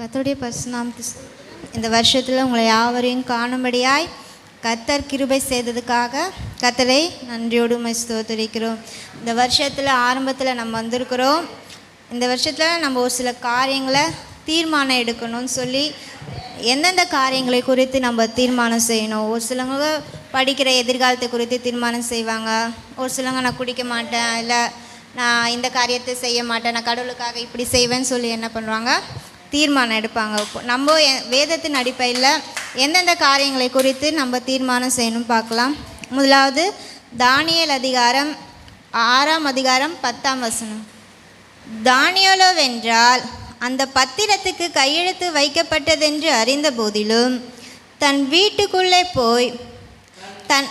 கத்தருடைய பரிசுநாம் இந்த வருஷத்தில் உங்களை யாவரையும் காணும்படியாய் கத்தர் கிருபை செய்ததுக்காக கத்தரை நன்றியோடு உம்மை இந்த வருஷத்தில் ஆரம்பத்தில் நம்ம வந்திருக்கிறோம். இந்த வருஷத்தில் நம்ம ஒரு சில காரியங்களை தீர்மானம் எடுக்கணும்னு சொல்லி எந்தெந்த காரியங்களை குறித்து நம்ம தீர்மானம் செய்யணும்? ஒரு சிலவங்க படிக்கிற எதிர்காலத்தை குறித்து தீர்மானம் செய்வாங்க. ஒரு சிலவங்க நான் குடிக்க மாட்டேன் இல்லை நான் இந்த காரியத்தை செய்ய மாட்டேன் நான் கடவுளுக்காக இப்படி செய்வேன்னு சொல்லி என்ன பண்ணுவாங்க? தீர்மானம் எடுப்பாங்க. நம்ம வேதத்தின் அடிப்படையில் எந்தெந்த காரியங்களை குறித்து நம்ம தீர்மானம் செய்யணும் பார்க்கலாம். முதலாவது தானியல் அதிகாரம் ஆறாம் அதிகாரம் பத்தாம் வசனம். தானியலோவென்றால் அந்த பத்திரத்துக்கு கையெழுத்து வைக்கப்பட்டதென்று அறிந்த போதிலும் தன் வீட்டுக்குள்ளே போய் தன்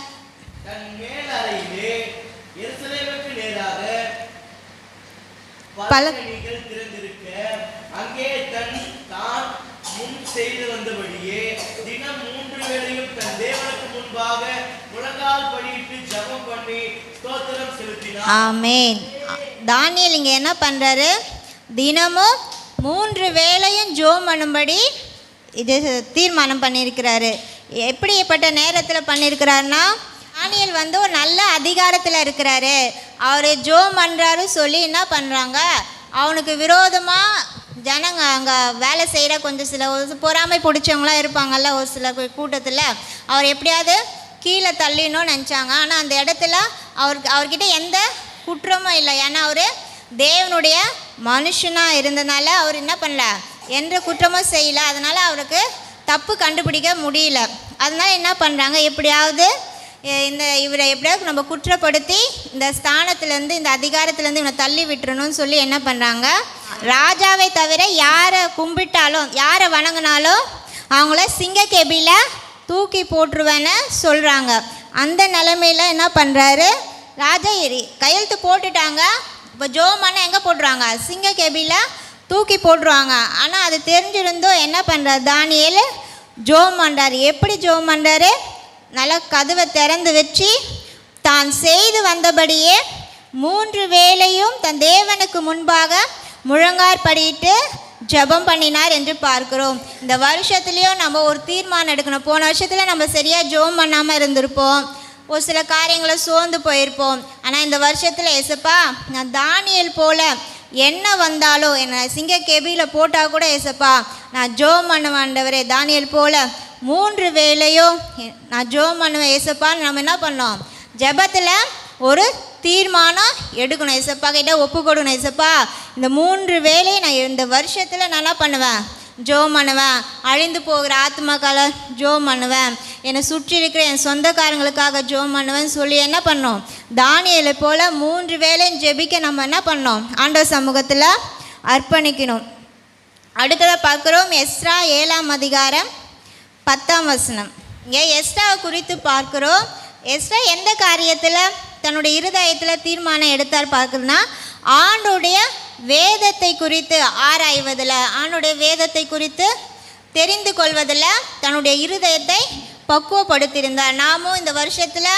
பல அங்கே தன் தான் முன் செய்து வந்தபடியே தினம் மூன்று வேளையும் தன் தேவனுக்கு முன்பாக முழங்கால் படியிட்டு ஜபம் பண்ணி ஸ்தோத்திரம் செலுத்தினார். ஆமேன். தானியல் இங்கே என்ன பண்ணுறாரு தினமும் மூன்று வேளையும் ஜோம் பண்ணும்படி இது தீர்மானம் பண்ணியிருக்கிறாரு. எப்படிப்பட்ட நேரத்தில் பண்ணியிருக்கிறாருன்னா தானியல் வந்து ஒரு நல்ல அதிகாரத்தில் இருக்கிறாரு. அவர் ஜோம் பண்ணுறாரு சொல்லி என்ன பண்ணுறாங்க அவனுக்கு விரோதமாக ஜனங்க அங்கே வேலை செய்கிற கொஞ்சம் சில ஒரு பொறாமை பிடிச்சவங்களாம் இருப்பாங்கல்ல ஒரு சில கூட்டத்தில். அவர் எப்படியாவது கீழே தள்ளினோன்னு நினச்சாங்க. ஆனால் அந்த இடத்துல அவருக்கு அவர்கிட்ட எந்த குற்றமும் இல்லை. ஏன்னா அவர் தேவனுடைய மனுஷனாக இருந்தனால அவர் என்ன பண்ணல எந்த குற்றமும் செய்யல. அதனால் அவருக்கு தப்பு கண்டுபிடிக்க முடியல. அதனால் என்ன பண்ணுறாங்க எப்படியாவது இந்த இவரை எப்படியாவது நம்ம குற்றப்படுத்தி இந்த ஸ்தானத்துலேருந்து இந்த அதிகாரத்துலேருந்து இவனை தள்ளி விட்டுறணும்னு சொல்லி என்ன பண்ணுறாங்க ராஜாவை தவிர யாரை கும்பிட்டாலும் யாரை வணங்கினாலும் அவங்கள சிங்கக்கெபியில் தூக்கி போட்டுருவேன்னு சொல்கிறாங்க அந்த நிலமையில என்ன பண்ணுறாரு ராஜா எரி கையெழுத்து போட்டுட்டாங்க. இப்போ ஜோமான எங்கே போட்டுருவாங்க? சிங்க கேபியில் தூக்கி போட்டுருவாங்க. ஆனால் அது தெரிஞ்சிருந்தோ என்ன பண்ணுறாரு தானியல் ஜோம் பண்ணுறாரு எப்படி ஜோம் பண்ணுறாரு நல்லா கதவை திறந்து வச்சு தான் செய்து வந்தபடியே மூன்று வேளையும் தன் தேவனுக்கு முன்பாக முழங்கார் படியிட்டு ஜெபம் பண்ணினார் என்று பார்க்கிறோம். இந்த வருஷத்துலேயும் நம்ம ஒரு தீர்மானம் எடுக்கணும். போன வருஷத்தில் நம்ம சரியாக ஜெபம் பண்ணாமல் இருந்திருப்போம். ஒரு சில காரியங்களை சோர்ந்து போயிருப்போம். ஆனால் இந்த வருஷத்தில் ஏசப்பா நான் தானியல் போல் என்ன வந்தாலும் என்னை சிங்க கெபியில் போட்டால் கூட ஏசப்பா நான் ஜோம் பண்ண ஆண்டவரே தானியல் போல். மூன்று வேலையும் நான் ஜோம் பண்ணுவேன் ஏசப்பான்னு நம்ம என்ன பண்ணோம்? ஜெபத்தில் ஒரு தீர்மானம் எடுக்கணும். ஏசப்பா கிட்ட ஒப்பு கொடுக்கணும். ஏசப்பா இந்த மூன்று வேலையை நான் இந்த வருஷத்தில் நான் என்ன பண்ணுவேன்? ஜோம் பண்ணுவேன். அழிந்து போகிற ஆத்மாக்கால ஜோம் பண்ணுவேன். என்னை சுற்றி இருக்கிற என் சொந்தக்காரங்களுக்காக ஜோம் பண்ணுவேன்னு சொல்லி என்ன பண்ணோம்? தானியலை போல் மூன்று வேலையும் ஜெபிக்க நம்ம என்ன பண்ணோம்? ஆண்டவர் சமூகத்தில் அர்ப்பணிக்கணும். அடுத்ததாக பார்க்குறோம் எஸ்ரா ஏழாம் அதிகாரம் பத்தாம் வசனம். இங்கே எஸ்டாவை குறித்து பார்க்குறோம். எஸ்டா எந்த காரியத்தில்? தன்னுடைய இருதயத்தில் தீர்மானம் எடுத்தார் பார்க்குறதுனா ஆண்டுடைய வேதத்தை குறித்து ஆராய்வதில் ஆண்டுடைய வேதத்தை குறித்து தெரிந்து கொள்வதில் தன்னுடைய இருதயத்தை பக்குவப்படுத்தியிருந்தார். நாமும் இந்த வருஷத்தில்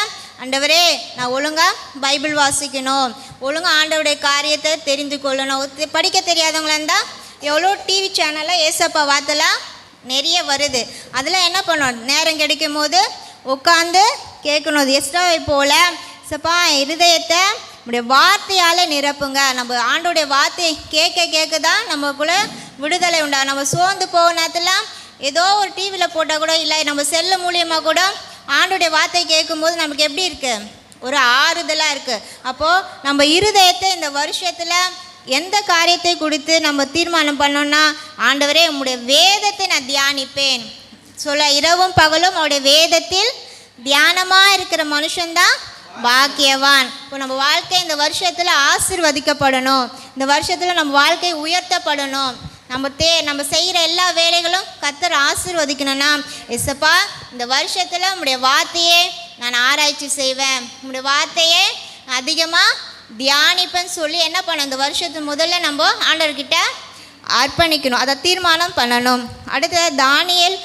ஆண்டவரே நான் ஒழுங்காக பைபிள் வாசிக்கணும் ஒழுங்காக ஆண்டவருடைய காரியத்தை தெரிந்து கொள்ளணும். படிக்க தெரியாதவங்களா இருந்தால் எவ்வளோ டிவி சேனலில் ஏசப்பா வார்த்தைலாம் நிறைய வருது. அதில் என்ன பண்ணணும்? நேரம் கிடைக்கும் போது உட்காந்து கேட்கணும் அது எஸ்டாவை போல் சப்பா இருதயத்தை நம்முடைய வார்த்தையால் நிரப்புங்க. நம்ம ஆண்டோடைய வார்த்தையை கேட்க கேட்க தான் நம்மக்குள்ளே விடுதலை உண்டா? நம்ம சோர்ந்து போக ஏதோ ஒரு டிவியில் போட்டால் கூட இல்லை நம்ம செல்லு மூலியமாக கூட ஆண்டுடைய வார்த்தை கேட்கும்போது நமக்கு எப்படி இருக்குது ஒரு ஆறுதலாக இருக்குது அப்போது நம்ம இருதயத்தை இந்த வருஷத்தில் எந்த காரியத்தை குறித்து நம்ம தீர்மானம் பண்ணோம்னா ஆண்டவரே உம்முடைய வேதத்தை நான் தியானிப்பேன். சொல்ல இரவும் பகலும் அவருடைய வேதத்தில் தியானமாக இருக்கிற மனுஷன்தான் பாக்கியவான். இப்போ நம்ம வாழ்க்கை இந்த வருஷத்தில் ஆசிர்வதிக்கப்படணும். இந்த வருஷத்தில் நம்ம வாழ்க்கை உயர்த்தப்படணும். நம்ம தே நம்ம செய்கிற எல்லா வேலைகளும் கத்தர் ஆசிர்வதிக்கணும்னா எஸ்ப்பா இந்த வருஷத்தில் உங்களுடைய வார்த்தையே நான் ஆராய்ச்சி செய்வேன். உங்களுடைய வார்த்தையே அதிகமாக தியானிப்பேன்னு சொல்லி என்ன பண்ணணும்? இந்த வருஷத்து முதல்ல நம்ம ஆண்டவர்கிட்ட அர்ப்பணிக்கணும். அதை தீர்மானம் பண்ணணும். அடுத்தது தானியல்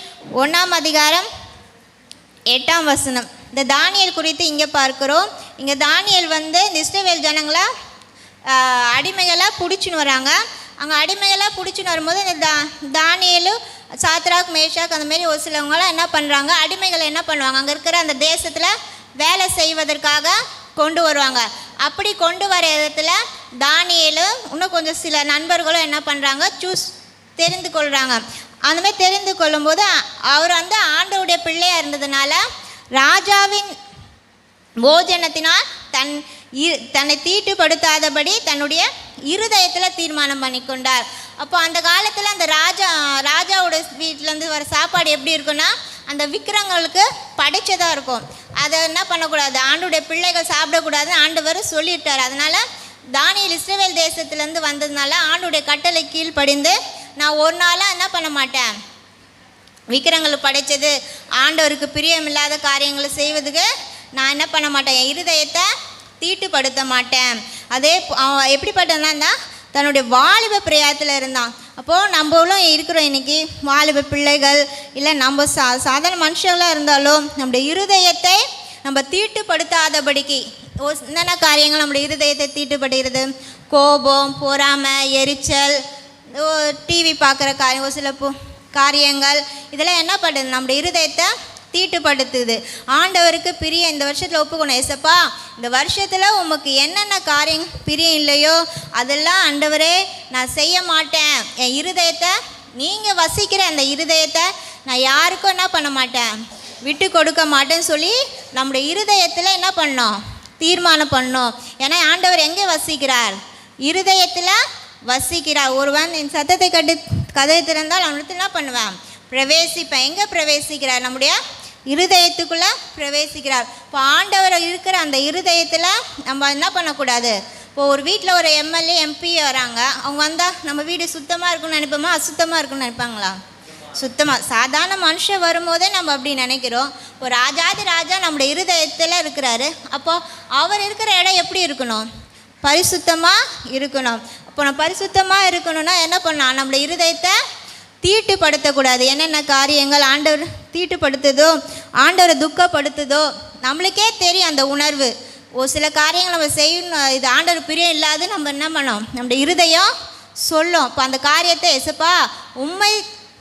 ஒன்றாம் அதிகாரம் எட்டாம் வசனம். இந்த தானியல் குறித்து இங்கே பார்க்குறோம். இங்கே தானியல் வந்து இந்த இஸ்ரவேல் ஜனங்களை அடிமைகளாக பிடிச்சின்னு வராங்க. அங்கே அடிமைகளாக பிடிச்சின்னு வரும்போது இந்த தா தானியலு சாத்ராக் மேஷாக் அந்தமாரி ஒரு சிலவங்களாம் என்ன பண்ணுறாங்க அடிமைகளை என்ன பண்ணுவாங்க? அங்கே இருக்கிற அந்த தேசத்தில் வேலை செய்வதற்காக கொண்டு வருவாங்க. அப்படி கொண்டு வர இடத்துல தானியலும் இன்னும் கொஞ்சம் சில நண்பர்களும் என்ன பண்ணுறாங்க சூஸ் தெரிந்து கொள்கிறாங்க அந்த மாதிரி தெரிந்து கொள்ளும்போது அவர் வந்து ஆண்டவுடைய பிள்ளையாக இருந்ததுனால ராஜாவின் போஜனத்தினால் தன் இரு தன்னை தீட்டுப்படுத்தாதபடி தன்னுடைய இருதயத்தில் தீர்மானம் பண்ணி கொண்டார் அப்போ அந்த காலத்தில் அந்த ராஜா ராஜாவோட வீட்டிலேருந்து வர சாப்பாடு எப்படி இருக்குன்னா அந்த விக்கிரங்களுக்கு படைச்சதாக இருக்கும். அதை என்ன பண்ணக்கூடாது? ஆண்டுடைய பிள்ளைகள் சாப்பிடக்கூடாதுன்னு ஆண்டவர் சொல்லிட்டார். அதனால் தானியல் இஸ்ரேவேல் தேசத்துலேருந்து வந்ததுனால ஆண்டுடைய கட்டளை கீழ்ப்படிந்து நான் ஒரு நாளாக என்ன பண்ண மாட்டேன்? விக்கிரங்களை படைச்சது ஆண்டவருக்கு பிரியமில்லாத காரியங்களை செய்வதுக்கு நான் என்ன பண்ண மாட்டேன்? என் இருதயத்தை தீட்டுப்படுத்த மாட்டேன். அதே எப்படிப்பட்டதுனா தான் தன்னுடைய வாலிப பிரயாத்தில் இருந்தான். அப்போது நம்மளும் இருக்கிறோம் இன்னைக்கு. வாலிப பிள்ளைகள் இல்லை நம்ம சா சாதாரண மனுஷங்களாக இருந்தாலும் நம்முடைய இருதயத்தை நம்ம தீட்டுப்படுத்தாதபடிக்கு ஓ என்னென்ன காரியங்கள் நம்முடைய இருதயத்தை தீட்டுப்படுகிறது? கோபம் பொறாமை எரிச்சல் டிவி பார்க்குற காரியம் ஒரு சில பு காரியங்கள் இதெல்லாம் என்ன பண்ணுது? நம்முடைய இருதயத்தை தீட்டுப்படுத்துது. ஆண்டவருக்கு பிரிய இந்த வருஷத்தில் ஒப்புக்கணும் ஏசப்பா இந்த வருஷத்தில் உமக்கு என்னென்ன காரியம் பிரியம் இல்லையோ அதெல்லாம் ஆண்டவரே நான் செய்ய மாட்டேன். என் இருதயத்தை நீங்கள் வசிக்கிற அந்த இருதயத்தை நான் யாருக்கும் என்ன பண்ண மாட்டேன்? விட்டு கொடுக்க மாட்டேன்னு சொல்லி நம்முடைய இருதயத்தில் என்ன பண்ணோம்? தீர்மானம் பண்ணோம். ஏன்னா ஆண்டவர் எங்கே வசிக்கிறார்? இருதயத்தில் வசிக்கிறார். ஒருவன் என் சத்தத்தை கட்டு கதை திறந்தால் அவனுக்கு என்ன பண்ணுவேன்? பிரவேசிப்பேன். எங்கே பிரவேசிக்கிறார்? நம்முடைய இருதயத்துக்குள்ளே பிரவேசிக்கிறார். இப்போ ஆண்டவர் இருக்கிற அந்த இருதயத்தில் நம்ம என்ன பண்ணக்கூடாது? இப்போ ஒரு வீட்டில் ஒரு எம்எல்ஏ எம்பி வராங்க. அவங்க வந்தால் நம்ம வீடு சுத்தமாக இருக்குன்னு நினைப்போமா? அசுத்தமாக இருக்குன்னு நினைப்பாங்களா? சுத்தமாக சாதாரண மனுஷன் வரும்போதே நம்ம அப்படி நினைக்கிறோம். ஒரு ராஜாதி ராஜா நம்முடைய இருதயத்தில் இருக்கிறாரு. அப்போது அவர் இருக்கிற இடம் எப்படி இருக்கணும்? பரிசுத்தமாக இருக்கணும். இப்போ நம்ம பரிசுத்தமாக இருக்கணும்னா என்ன பண்ணலாம்? நம்மளுடைய இருதயத்தை தீட்டுப்படுத்தக்கூடாது. என்னென்ன காரியங்கள் ஆண்டவர் தீட்டுப்படுத்துதோ ஆண்டவரை துக்கப்படுத்துதோ நம்மளுக்கே தெரியும் அந்த உணர்வு. ஒரு சில காரியங்கள் நம்ம செய்யணும் இது ஆண்டவர் பிரியம் இல்லாது நம்ம என்ன பண்ணோம்? நம்முடைய இருதயம் சொல்லும். இப்போ அந்த காரியத்தை எசப்பா உண்மை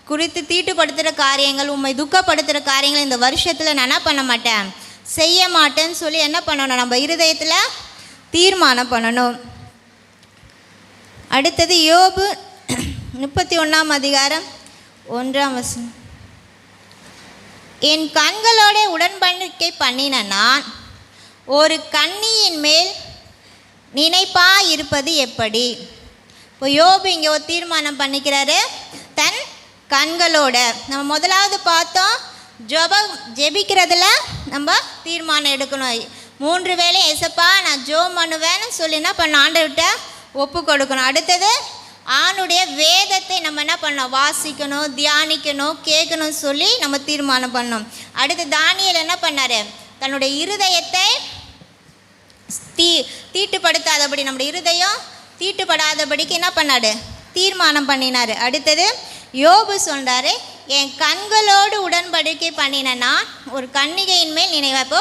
குறித்து தீட்டுப்படுத்துகிற காரியங்கள் உண்மை துக்கப்படுத்துகிற காரியங்கள் இந்த வருஷத்தில் நான் என்ன பண்ண மாட்டேன்? செய்ய மாட்டேன்னு சொல்லி என்ன பண்ணணும்? நம்ம இருதயத்தில் தீர்மானம் பண்ணணும். அடுத்தது யோபு முப்பத்தி ஒன்றாம் அதிகாரம் ஒன்றாம் வசனம். என் கண்களோட உடன்படிக்கை பண்ணின நான் ஒரு கண்ணியின் மேல் நினைப்பா இருப்பது எப்படி? இப்போ யோபு இங்கே ஒரு தீர்மானம் பண்ணிக்கிறாரு. தன் கண்களோட நம்ம முதலாவது பார்த்தோம் ஜபம் ஜெபிக்கிறதுல நம்ம தீர்மானம் எடுக்கணும். மூன்று வேளை எசப்பா நான் ஜோம் பண்ணுவேன்னு சொல்லினா இப்போ நான் ஆண்டவர்கிட்ட ஒப்பு கொடுக்கணும். அடுத்தது ஆணுடைய வேதத்தை நம்ம என்ன பண்ணோம் வாசிக்கணும் தியானிக்கணும் கேட்கணும் சொல்லி நம்ம தீர்மானம் பண்ணோம் அடுத்து தானியல் என்ன பண்ணார்? தன்னுடைய இருதயத்தை தீ தீட்டுப்படுத்தாதபடி நம்முடைய இருதயம் தீட்டுப்படாதபடிக்கு என்ன பண்ணாரு? தீர்மானம் பண்ணினார். அடுத்தது யோபு சொல்கிறாரு என் கண்களோடு உடன்படிக்கை பண்ணின நான் ஒரு கன்னிகையின் மேல் நினைவாப்போ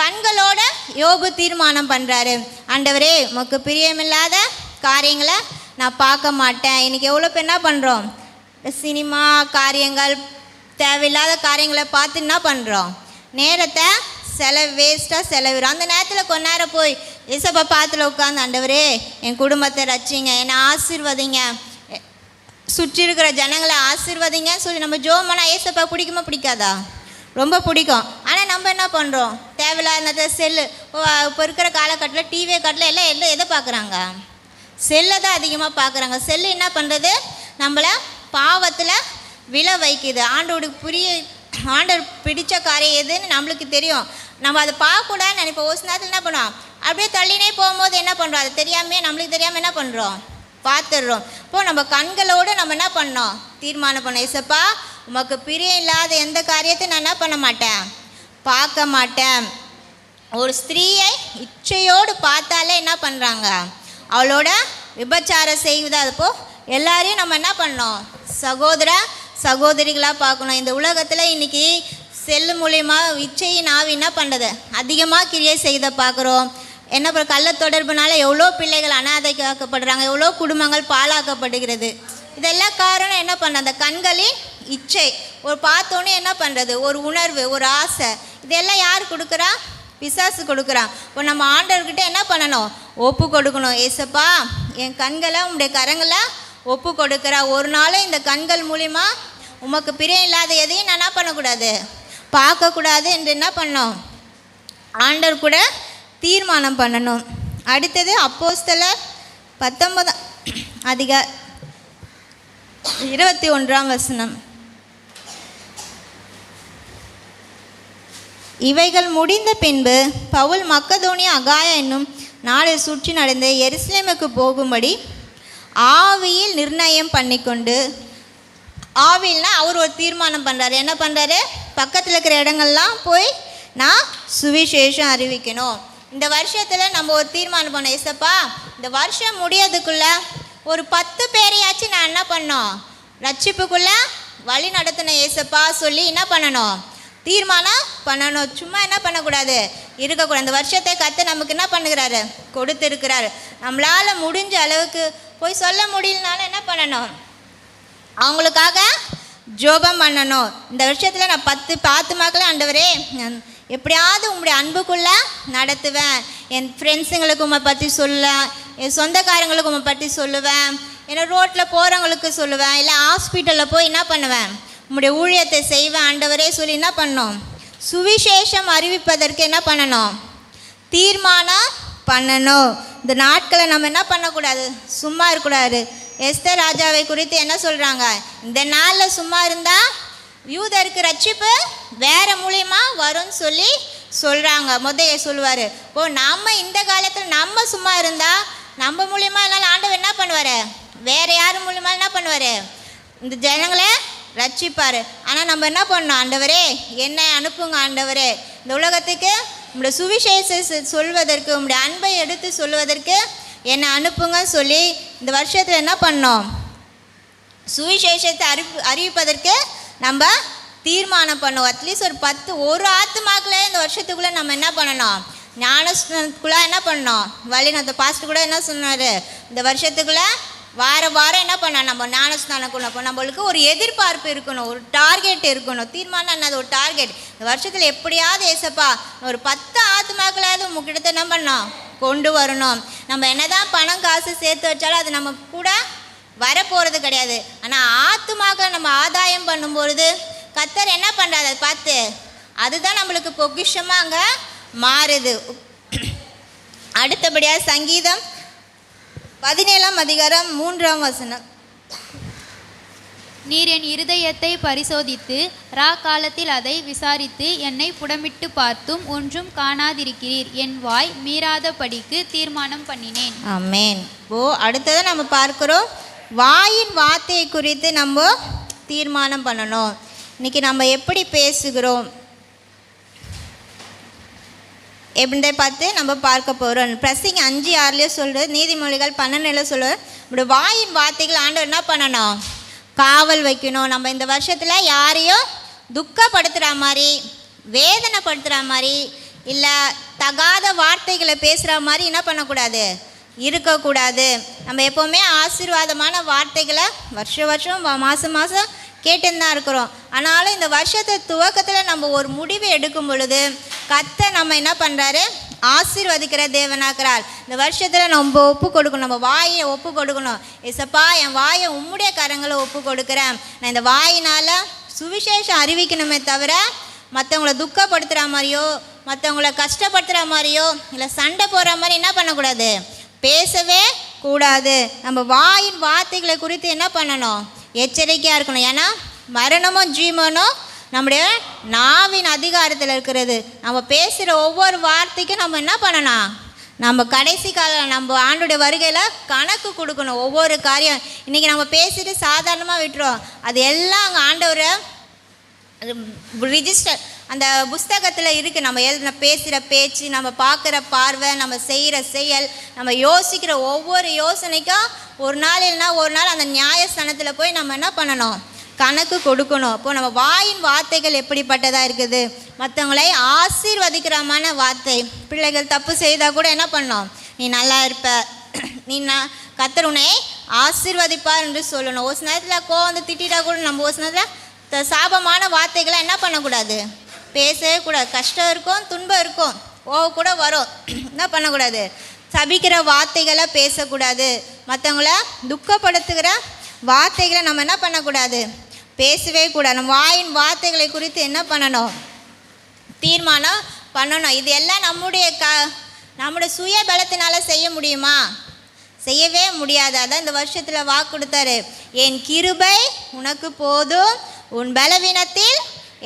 கண்களோட யோபு தீர்மானம் பண்ணுறாரு ஆண்டவரே உமக்கு பிரியமில்லாத காரியங்களை நான் பார்க்க மாட்டேன். இன்னைக்கு எவ்வளோ பேர் என்ன பண்ணுறோம் சினிமா காரியங்கள் தேவையில்லாத காரியங்களை பார்த்து என்ன பண்ணுறோம் நேரத்தை செலவு வேஸ்ட்டாக செலவிடும் அந்த நேரத்தில் கொஞ்ச நேரம் போய் இசப்பா பாத்தில் உட்காந்து ஆண்டவரே என் குடும்பத்தை ரச்சிங்க என்னை ஆசிர்வதிங்க. சுற்றி இருக்கிற ஜனங்களை ஆசீர்வதிங்க. சொல்லி நம்ம ஜோமனா ஏசப்பா பிடிக்குமா பிடிக்காதா? ரொம்ப பிடிக்கும். ஆனால் நம்ம என்ன பண்ணுறோம் தேவையில்லாத செல்லு இப்போ இருக்கிற காலகட்டத்தில் டிவியை கட்டில் எல்லாம் எல்லாம் எதை பார்க்குறாங்க? செல்லை தான் அதிகமாக பார்க்குறாங்க. செல்லு என்ன பண்ணுறது நம்மளை பாவத்தில் விழ வைக்குது. ஆண்டோடு புரிய ஆண்டவர் பிடித்த காரியம் எதுன்னு நம்மளுக்கு தெரியும். நம்ம அதை பார்க்கக்கூடாதுன்னு நினைப்போம். ஒரு நேரத்தில் என்ன பண்ணுவோம்? அப்படியே தள்ளினே போகும்போது என்ன பண்ணுறோம் அது தெரியாமே நம்மளுக்கு தெரியாமல் என்ன பண்ணுறோம் பார்த்துடுறோம். இப்போது நம்ம கண்களோடு நம்ம என்ன பண்ணோம்? தீர்மானம் பண்ணோம். ஏசப்பா உமக்கு பிரியம் இல்லாத எந்த காரியத்தையும் நான் என்ன பண்ண மாட்டேன்? பார்க்க மாட்டேன். ஒரு ஸ்திரீயை இச்சையோடு பார்த்தாலே என்ன பண்ணுறாங்க அவளோட விபச்சாரம் செய்வது அதுப்போ எல்லாரையும் நம்ம என்ன பண்ணோம் சகோதர சகோதரிகளாக பார்க்கணும். இந்த உலகத்தில் இன்னைக்கு செல்லு மூலயமா இச்சையின் ஆவி என்ன பண்ணுறது அதிகமாக கிரியை செய்த பார்க்குறோம். என்ன பண்ண கள்ள தொடர்புனால எவ்வளோ பிள்ளைகள் அனாதைக்காக்கப்படுறாங்க? எவ்வளோ குடும்பங்கள் பாழாக்கப்படுகிறது? இதெல்லாம் காரணம் என்ன பண்ண அந்த கண்களின் இச்சை. ஒரு பார்த்தோன்னே என்ன பண்ணுறது ஒரு உணர்வு ஒரு ஆசை. இதெல்லாம் யார் கொடுக்குறா? பிசாசு கொடுக்குறான். இப்போ நம்ம ஆண்டவர்கிட்ட என்ன பண்ணணும்? ஒப்பு கொடுக்கணும். ஏசப்பா என் கண்களை உங்களுடைய கரங்களை ஒப்பு கொடுக்குறா. ஒரு நாளும் இந்த கண்கள் மூலிமா உமக்கு பிரியம் இல்லாத எதையும் நான் என்ன பண்ணக்கூடாது? பார்க்கக்கூடாது என்று என்ன பண்ணோம் ஆண்டவர் கூட தீர்மானம் பண்ணணும். அடுத்தது அப்போஸ்தலர் பத்தொன்பதாம் அதிக இருபத்தி ஒன்றாம் வசனம். இவைகள் முடிந்த பின்பு பவுல் மக்கதோனி அகாயா என்னும் நாளை சுற்றி நடந்து எருசலேமுக்கு போகும்படி ஆவியில் நிர்ணயம் பண்ணிக்கொண்டு ஆவில்னா அவர் ஒரு தீர்மானம் பண்ணுறாரு என்ன பண்ணுறாரு பக்கத்தில் இருக்கிற இடங்கள்லாம் போய் நான் சுவிசேஷம் அறிவிக்கணும். இந்த வருஷத்தில் நம்ம ஒரு தீர்மானம் பண்ணோம். ஏசப்பா இந்த வருஷம் முடியறதுக்குள்ள ஒரு பத்து பேரையாச்சும் நான் என்ன பண்ணோம் ரட்சிப்புக்குள்ளே வழி நடத்தின ஏசப்பா சொல்லி என்ன பண்ணணும்? தீர்மானம் பண்ணணும். சும்மா என்ன பண்ணக்கூடாது? இருக்கக்கூடாது இந்த வருஷத்தை கற்று நமக்கு என்ன பண்ணுகிறாரு? கொடுத்துருக்கிறாரு. நம்மளால் முடிஞ்ச அளவுக்கு போய் சொல்ல முடியலனாலும் என்ன பண்ணணும்? அவங்களுக்காக ஜோபம் பண்ணணும். இந்த வருஷத்தில் நான் பத்து பார்த்து மாக்களை ஆண்டவரே. எப்படியாவது உங்களுடைய அன்புக்குள்ளே நடத்துவேன். என் ஃப்ரெண்ட்ஸுங்களுக்கு உங்களை பற்றி சொல்ல என் சொந்தக்காரங்களுக்கு உங்களை பற்றி சொல்லுவேன். ஏன்னா ரோட்டில் போகிறவங்களுக்கு சொல்லுவேன். இல்லை ஹாஸ்பிட்டலில் போய் என்ன பண்ணுவேன்? உங்களுடைய ஊழியத்தை செய்வேன் ஆண்டவரே சொல்லி என்ன பண்ணோம்? சுவிசேஷம் அறிவிப்பதற்கு என்ன பண்ணணும்? தீர்மானம் பண்ணணும். இந்த நாட்களை நம்ம என்ன பண்ணக்கூடாது? சும்மா இருக்கக்கூடாது. எஸ்தர் ராஜாவை குறித்து என்ன சொல்கிறாங்க இந்த நாளில் சும்மா இருந்தால் யூதருக்கு ரட்சிப்பு வேறு மூலியமா வரும்னு சொல்லி சொல்கிறாங்க முதைய சொல்லுவார். இப்போ நம்ம இந்த காலத்தில் நம்ம சும்மா இருந்தால் நம்ம மூலியமாக என்னால் ஆண்டவர் என்ன பண்ணுவார்? வேற யார் மூலியமாக என்ன பண்ணுவார்? இந்த ஜனங்களை ரட்சிப்பார். ஆனால் நம்ம என்ன பண்ணோம் ஆண்டவரே? என்னை அனுப்புங்க ஆண்டவரே. இந்த உலகத்துக்கு உங்களுடைய சுவிசேஷ சொல்வதற்கு உங்களுடைய அன்பை எடுத்து சொல்வதற்கு என்னை அனுப்புங்கன்னு சொல்லி இந்த வருஷத்தில் என்ன பண்ணோம்? சுவிசேஷத்தை அறிவி அறிவிப்பதற்கு நம்ம தீர்மானம் பண்ணுவோம் அட்லீஸ்ட் ஒரு பத்து ஒரு ஆத்துமாக்கில் இந்த வருஷத்துக்குள்ளே நம்ம என்ன பண்ணணும்? ஞானஸ்தானத்துக்குள்ளே என்ன பண்ணணும் வழி நான் பாஸ்ட் கூட என்ன சொன்னார்? இந்த வருஷத்துக்குள்ளே வார வாரம் என்ன பண்ண நம்ம ஞானஸ்தானக்குள்ள இப்போ நம்மளுக்கு ஒரு எதிர்பார்ப்பு இருக்கணும். ஒரு டார்கெட் இருக்கணும். தீர்மானம் என்னது? ஒரு டார்கெட் இந்த வருஷத்தில் எப்படியாவது ஏசப்பா ஒரு பத்து ஆத்மாக்களாவது உங்ககிட்ட என்ன பண்ணோம் கொண்டு வரணும். நம்ம என்னதான் பணம் காசு சேர்த்து வச்சாலும் அது நம்ம கூட வரப்போகிறது கிடையாது. ஆனால் ஆத்துமாக நம்ம ஆதாயம் பண்ணும்பொழுது கத்தர் என்ன பண்ணுறாரு அதை பார்த்து அதுதான் நம்மளுக்கு பொக்கிஷமாக அங்கே மாறுது. அடுத்தபடியாக சங்கீதம் பதினேழாம் அதிகாரம் மூன்றாம் வசனம். நீர் என் இருதயத்தை பரிசோதித்து ரா காலத்தில் அதை விசாரித்து என்னை புடமிட்டு பார்த்தும் ஒன்றும் காணாதிருக்கிறீர். என் வாய் மீறாதபடிக்கு தீர்மானம் பண்ணினேன். ஆமேன். ஓ அடுத்ததை நம்ம பார்க்குறோம். வாயின் வார்த்தையை குறித்து நம்ம தீர்மானம் பண்ணணும். இன்னைக்கு நம்ம எப்படி பேசுகிறோம்? எப்படின்றத பார்த்து நம்ம பார்க்க போகிறோம் பிரசிங் அஞ்சு ஆறுலேயே சொல்கிறது நீதிமொழிகள் பன்னெண்டுல சொல்லுவது இப்படி வாயின் வார்த்தைகள் ஆண்டவர் என்ன பண்ணணும்? காவல் வைக்கணும். நம்ம இந்த வருஷத்தில் யாரையும் துக்கப்படுத்துகிற மாதிரி வேதனைப்படுத்துகிற மாதிரி இல்லை தகாத வார்த்தைகளை பேசுகிற மாதிரி என்ன பண்ணக்கூடாது? இருக்கக்கூடாது. நம்ம எப்போவுமே ஆசீர்வாதமான வார்த்தைகளை வருஷம் வருஷம் மாதம் மாதம் கேட்டுன்னு தான் இருக்கிறோம். ஆனாலும் இந்த வருஷத்தை துவக்கத்தில் நம்ம ஒரு முடிவு எடுக்கும் பொழுது கத்தை நம்ம என்ன பண்ணுறாரு ஆசீர்வதிக்கிற தேவனாக்குறார். இந்த வருஷத்தில் நம்ம ஒப்பு கொடுக்கணும். நம்ம வாயை ஒப்பு கொடுக்கணும். ஏசப்பா என் வாயை உம்முடைய கரங்களை ஒப்பு கொடுக்குறேன். நான் இந்த வாயினால் சுவிசேஷம் அறிவிக்கணுமே தவிர மற்றவங்கள துக்கப்படுத்துகிற மாதிரியோ மற்றவங்கள கஷ்டப்படுத்துகிற மாதிரியோ இல்லை சண்டை போடுற மாதிரி என்ன பண்ணக்கூடாது? பேசவே கூடாது. நம்ம வாயின் வார்த்தைகளை குறித்து என்ன பண்ணணும்? எச்சரிக்கையாக இருக்கணும். ஏன்னா மரணமும் ஜீவனும் நம்முடைய நாவின் அதிகாரத்தில் இருக்கிறது. நம்ம பேசுகிற ஒவ்வொரு வார்த்தைக்கும் நம்ம என்ன பண்ணலாம்? நம்ம கடைசி கால நம்ம ஆண்டுடைய வருகையில் கணக்கு கொடுக்கணும் ஒவ்வொரு காரியம். இன்றைக்கி நம்ம பேசிட்டு சாதாரணமாக விட்டுறோம். அது எல்லாம் அங்கே ஆண்டவரை ரிஜிஸ்டர் அந்த புஸ்தகத்தில் இருக்குது நம்ம எழுதின பேசுகிற பேச்சு நம்ம பார்க்குற பார்வை நம்ம செய்கிற செயல் நம்ம யோசிக்கிற ஒவ்வொரு யோசனைக்கும் ஒரு நாள் இல்லைனா ஒரு நாள் அந்த நியாயஸ்தானத்தில் போய் நம்ம என்ன பண்ணணும்? கணக்கு கொடுக்கணும். இப்போ நம்ம வாயின் வார்த்தைகள் எப்படிப்பட்டதாக இருக்குது? மற்றவங்களை ஆசீர்வதிக்கிறமான வார்த்தை. பிள்ளைகள் தப்பு செய்தால் கூட என்ன பண்ணோம் நீ நல்லா இருப்ப. நீ நான் கத்தர் ஆசீர்வதிப்பார் என்று சொல்லணும். ஒரு நேரத்தில் கோவம் வந்து திட்டிட்டா கூட நம்ம ஒரு நேரத்தில் த- சாபமான வார்த்தைகளை என்ன பண்ணக்கூடாது? பேசவே கூடாது. கஷ்டம் இருக்கும் துன்பம் இருக்கும். கோவம் கூட வரும். என்ன பண்ணக்கூடாது? சபிக்கிற வார்த்தைகளை பேசக்கூடாது. மற்றவங்கள துக்கப்படுத்துகிற வார்த்தைகளை நம்ம என்ன பண்ணக்கூடாது? பேசவே கூடாது. நம்ம வாயின் வார்த்தைகளை குறித்து என்ன பண்ணணும்? தீர்மானம் பண்ணணும். இது எல்லாம் நம்முடைய க நம்முடைய சுய பலத்தினால் செய்ய முடியுமா? செய்யவே முடியாது. அதான் இந்த வருஷத்தில் வாக்கு கொடுத்தாரு. என் கிருபை உனக்கு போதும். உன் பலவீனத்தில்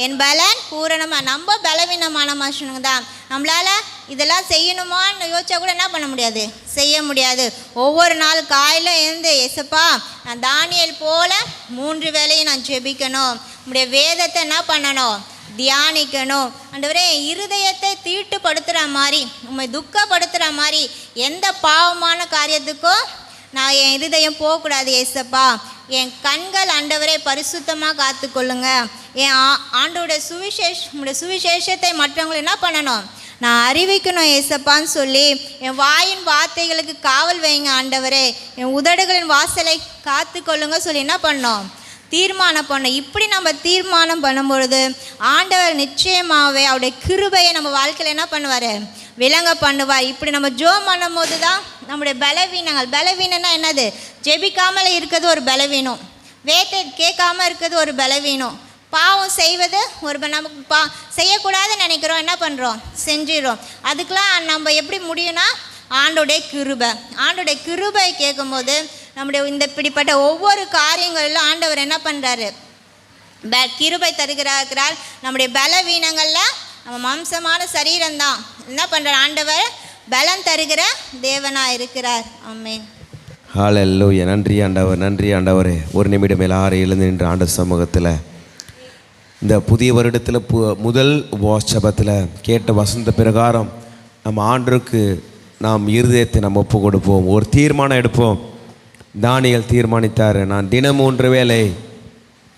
என் பலன் பூரணமாக நம்ம பலவீனமான மனுஷனுங்க தான். நம்மளால இதெல்லாம் செய்யணுமான்னு யோசிச்சா கூட என்ன பண்ண முடியாது? செய்ய முடியாது. ஒவ்வொரு நாள் காலையில் எழுந்து எசப்பா நான் தானியல் போல் மூன்று வேலையும் நான் ஜெபிக்கணும். நம்முடைய வேதத்தை என்ன பண்ணணும்? தியானிக்கணும். அண்டவரே என் இருதயத்தை தீட்டுப்படுத்துகிற மாதிரி உண்மை துக்கப்படுத்துகிற மாதிரி எந்த பாவமான காரியத்துக்கும் நான் என் இருதயம் போகக்கூடாது ஏசப்பா. என் கண்கள் ஆண்டவரை பரிசுத்தமாக காத்துக்கொள்ளுங்க. என் ஆ ஆண்டோடைய சுவிசேஷ சுவிசேஷத்தை மற்றவங்களை என்ன பண்ணணும்? நான் அறிவிக்கணும் ஏசப்பான்னு சொல்லி என் வாயின் வார்த்தைகளுக்கு காவல் வைங்க ஆண்டவரே. என் உதடுகளின் வாசலை காத்துக்கொள்ளுங்க சொல்லி என்ன பண்ணோம்? தீர்மானம் பண்ணோம். இப்படி நம்ம தீர்மானம் பண்ணும்பொழுது ஆண்டவர் நிச்சயமாகவே அவருடைய கிருபையை நம்ம வாழ்க்கையில் என்ன பண்ணுவார்? விளங்க பண்ணுவார் இப்படி நம்ம ஜோம் பண்ணும்போது தான் நம்முடைய பலவீனங்கள். பலவீனம்னா என்னது? ஜெபிக்காமல் இருக்கிறது ஒரு பலவீனம். வேத்தை கேட்காமல் இருக்கிறது ஒரு பலவீனம். பாவம் செய்வது ஒரு நமக்கு பா செய்யக்கூடாதுன்னு நினைக்கிறோம். என்ன பண்ணுறோம் செஞ்சிடும் அதுக்கெலாம் நம்ம எப்படி முடியும்னா ஆண்டோடைய கிருபை. ஆண்டோடைய கிருபை கேட்கும்போது நம்முடைய இந்த இப்படிப்பட்ட ஒவ்வொரு காரியங்களிலும் ஆண்டவர் என்ன பண்ணுறாரு ப கிருபை தருகிறார். நம்முடைய பலவீனங்களில் நம்ம மாம்சமான சரீரம்தான். என்ன பண்ணுற ஆண்டவர் பலம் தருகிற தேவனாக இருக்கிறார் ஆமென். ஹalleluya. நன்றி ஆண்டவர் நன்றி ஆண்டவரே. ஒரு நிமிடம் எல்லாரும் எழுந்து நின்ற ஆண்ட சமூகத்தில். இந்த புதிய வருடத்தில் பு முதல் வாட்சபத்தில் கேட்ட வசந்த பிரகாரம் நம்ம ஆண்டருக்கு நாம் இருதயத்தை நம்ம ஒப்பு கொடுப்போம். ஒரு தீர்மானம் எடுப்போம். தானியல் தீர்மானித்தார் நான் தினம் மூன்று வேளை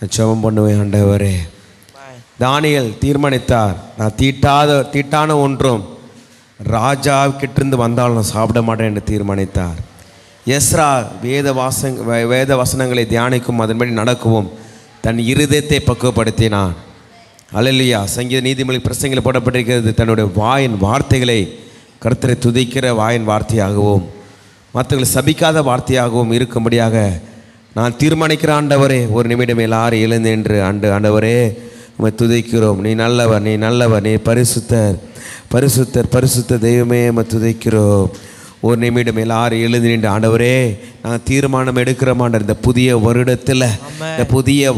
நான் பண்ணுவேன் ஆண்டவரே. தானியல் தீர்மானித்தார். நான் தீட்டாத தீட்டான ஒன்றும் ராஜா கிட்டிருந்து வந்தாலும் நான் சாப்பிட மாட்டேன் என்று தீர்மானித்தார். எஸ்ரா வேத வாசங் வே- வேத வசனங்களை தியானிக்கும் அதன்படி நடக்கவும் தன் இருதயத்தை பக்குவப்படுத்தினான். அலலியா சங்கீத நீதிமொழி பிரசங்கில் போடப்பட்டிருக்கிறது தன்னுடைய வாயின் வார்த்தைகளை கருத்தரை துதிக்கிற வாயின் வார்த்தையாகவும் மற்றவர்களை சபிக்காத வார்த்தையாகவும் இருக்கும்படியாக நான் தீர்மானிக்கிற ஆண்டவரே ஒரு நிமிடம் எல்லாரும் எழுந்தேன் என்று ஆண்டு ஆண்டவரே உம்மை துதிக்கிறோம். நீ நல்லவர் நீ நல்லவர் நீ பரிசுத்தர். பரிசுத்தர் பரிசுத்த தெய்வமே உம்மை துதிக்கிறோம். ஒரு நிமிடம் எல்லாரும் எழுதி நின்று ஆண்டவரே நாங்கள் தீர்மானம் எடுக்கிறோம் ஆண்டவர் இந்த புதிய வருடத்தில் இந்த புதிய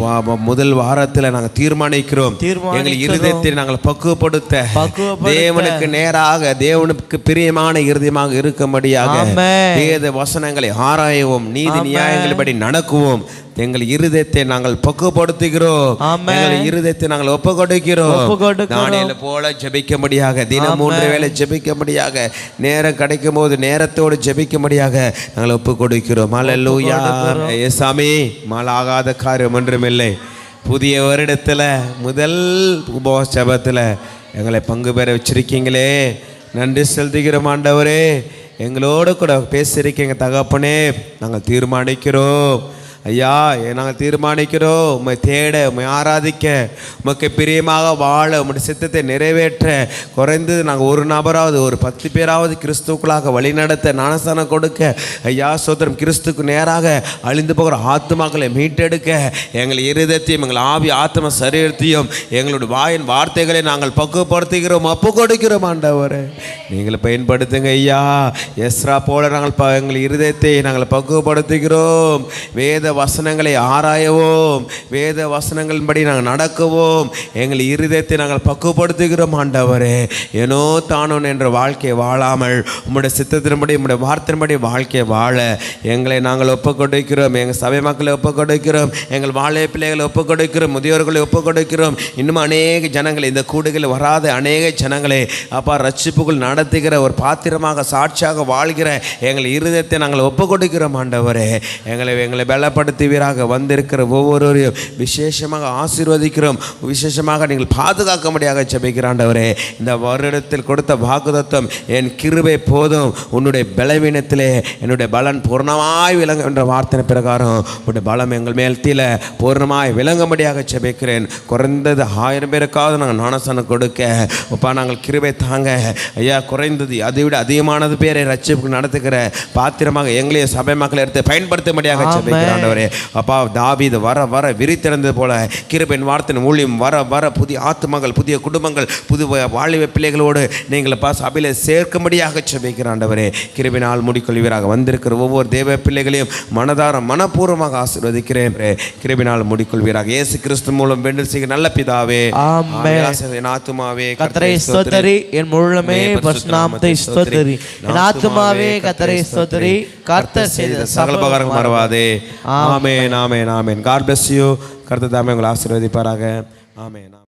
முதல் வாரத்தில் நாங்கள் தீர்மானிக்கிறோம். எங்கள் இருதயத்தை நாங்கள் பக்குவப்படுத்த. தேவனுக்கு நேராக தேவனுக்கு பிரியமான இருதயமாக இருக்கும்படியாக. வேத வசனங்களை ஆராயவும் நீதி. நியாயங்களின்படி நடக்குவோம் எங்கள் இருதயத்தை நாங்கள் பக்குவப்படுத்துகிறோம். எங்கள் இருதயத்தை நாங்கள் ஒப்பு கொடுக்கிறோம். தானியேலை போல ஜெபிக்கும்படியாக தினம். மூன்று வேளை ஜெபிக்கும்படியாக நேரம் கிடைக்கும் போது நேரத்தோடு ஜெபிக்கும்படியாக நாங்கள் ஒப்பு கொடுக்கிறோம் அல்லேலூயா. ஏசாமி மாலாகாத காரியம் ஒன்றுமில்லை. புதிய வருடத்தில் முதல் உபவாச ஜெபத்தில் எங்களை பங்கு பெற வச்சிருக்கீங்களே. நன்றி செலுத்துகிறோம் ஆண்டவரே. எங்களோடு கூட பேசியிருக்கீங்க தகப்பனே. நாங்கள் தீர்மானிக்கிறோம். ஐயா நாங்கள் தீர்மானிக்கிறோம். உண்மை தேட உண்மை ஆராதிக்க உமக்கு பிரியமாக வாழ உம்முடைய சித்தத்தை நிறைவேற்ற. குறைந்தது நாங்கள் ஒரு நபராவது ஒரு பத்து பேராவது கிறிஸ்துக்களாக வழிநடத்த ஞானஸ்தானம் கொடுக்க. ஐயா சோதரம் கிறிஸ்துக்கு நேராக அழிந்து போகிற ஆத்மாக்களை மீட்டெடுக்க. எங்கள் இருதத்தையும் எங்கள் ஆவி ஆத்ம சரீரத்தையும் எங்களுடைய வாயின் வார்த்தைகளை நாங்கள் பக்குவப்படுத்துகிறோம் ஒப்பு கொடுக்கிறோம் ஆண்டவரே. நீங்கள் பயன்படுத்துங்க ஐயா. எஸ்ரா போல நாங்கள் ப எங்கள் இருதயத்தை நாங்கள் பக்குவப்படுத்துகிறோம். வேத வசனங்களை ஆராயவும். வேத வசனங்களின்படி நாங்கள் நடக்குவோம். எங்கள் இருதயத்தை நாங்கள் பக்குவப்படுத்துகிறோம் ஆண்டவரே. ஏனோ தானோன் என்ற வாழ்க்கையை வாழாமல் உம்முடைய சித்தத்தின்படி உம்முடைய வார்த்தையின்படி வாழ்க்கையை வாழ. எங்களை நாங்கள் ஒப்புக் கொடுக்கிறோம் எங்கள் சபை மக்களை ஒப்புக் கொடுக்கிறோம் எங்கள் வாழை பிள்ளைகளை ஒப்புக் கொடுக்கிறோம் முதியோர்களை ஒப்புக் கொடுக்கிறோம் இன்னும் அநேக ஜனங்களை இந்த கூடுகளில் வராத அநேக ஜனங்களை அப்பா ரட்சிப்புகள் நடத்துகிற ஒரு பாத்திரமாக சாட்சியாக வாழ்கிற எங்கள் இருதயத்தை நாங்கள் ஒப்புக் கொடுக்கிறோம் ஆண்டவரே. எங்களை எங்களை பலப்பட பயன்படுத்துவீராக வந்திருக்கிற ஒவ்வொருவரையும் விசேஷமாக ஆசீர்வதிக்கிறோம். விசேஷமாக நீங்கள் பாதுகாக்கும்படியாக செபிக்கிறாண்டவரே இந்த வருடத்தில் கொடுத்த வாக்குதத்தம் என் கிருபை போதும். உன்னுடைய பலவீனத்திலே என்னுடைய பலன் பூர்ணமாய் விளங்கும் என்ற வார்த்தை பிரகாரம் உன்னுடைய பலம் எங்கள் மேல் தீல. பூர்ணமாய் விளங்கும்படியாக செபிக்கிறேன் குறைந்தது ஆயிரம் பேருக்காவது நாங்கள் நாணசனம் கொடுக்க. அப்பா நாங்கள் கிருபை தாங்க. ஐயா குறைந்தது அதை விட அதிகமானது பேரை ரட்சிப்புக்கு நடத்துகிற பாத்திரமாக எங்களையும் சபை மக்களை எடுத்து பயன்படுத்தும்படியாக ஜெபிக்கிறாண்டவரே அப்பா தாவீது வர வர விரித்திறந்தது போல கிருபையின் வார்த்தையின் ஊழியம் வர வர புதிய ஆத்துமங்கள் புதிய குடும்பங்கள் புது வாழிவ பிள்ளைகளோடு நீங்கள் அப்பா சபையில் சேர்க்கும்படியாக ஜெபிக்கிறாண்டவரே கிருபினால் முடிக்கொள்வீராக. வந்திருக்கிற ஒவ்வொரு தேவ பிள்ளைகளையும் மனதார மனப்பூர்வமாக ஆசீர்வதிக்கிறேன் கிருபினால் முடிக்கொள்வீராக. இயேசு கிறிஸ்து மூலம் வேண்டல் செய்கிற நல்ல பிதாவே. என் ஆத்துமாவே. கத்தரை ஸ்தோத்தரி. என் முழுமே பசுநாமத்தை ஸ்தோத்தரி. என் ஆத்துமாவே கத்தரை ஸ்தோத்தரி. கர்த்தர் செய்த சகல பகாரம் மறவாதே. ஆமேன் ஆமேன் ஆமேன். காட் பிளஸ் யூ கருத்து தாமே உங்களை ஆசீர்வதிப்பாராக. ஆமேன்.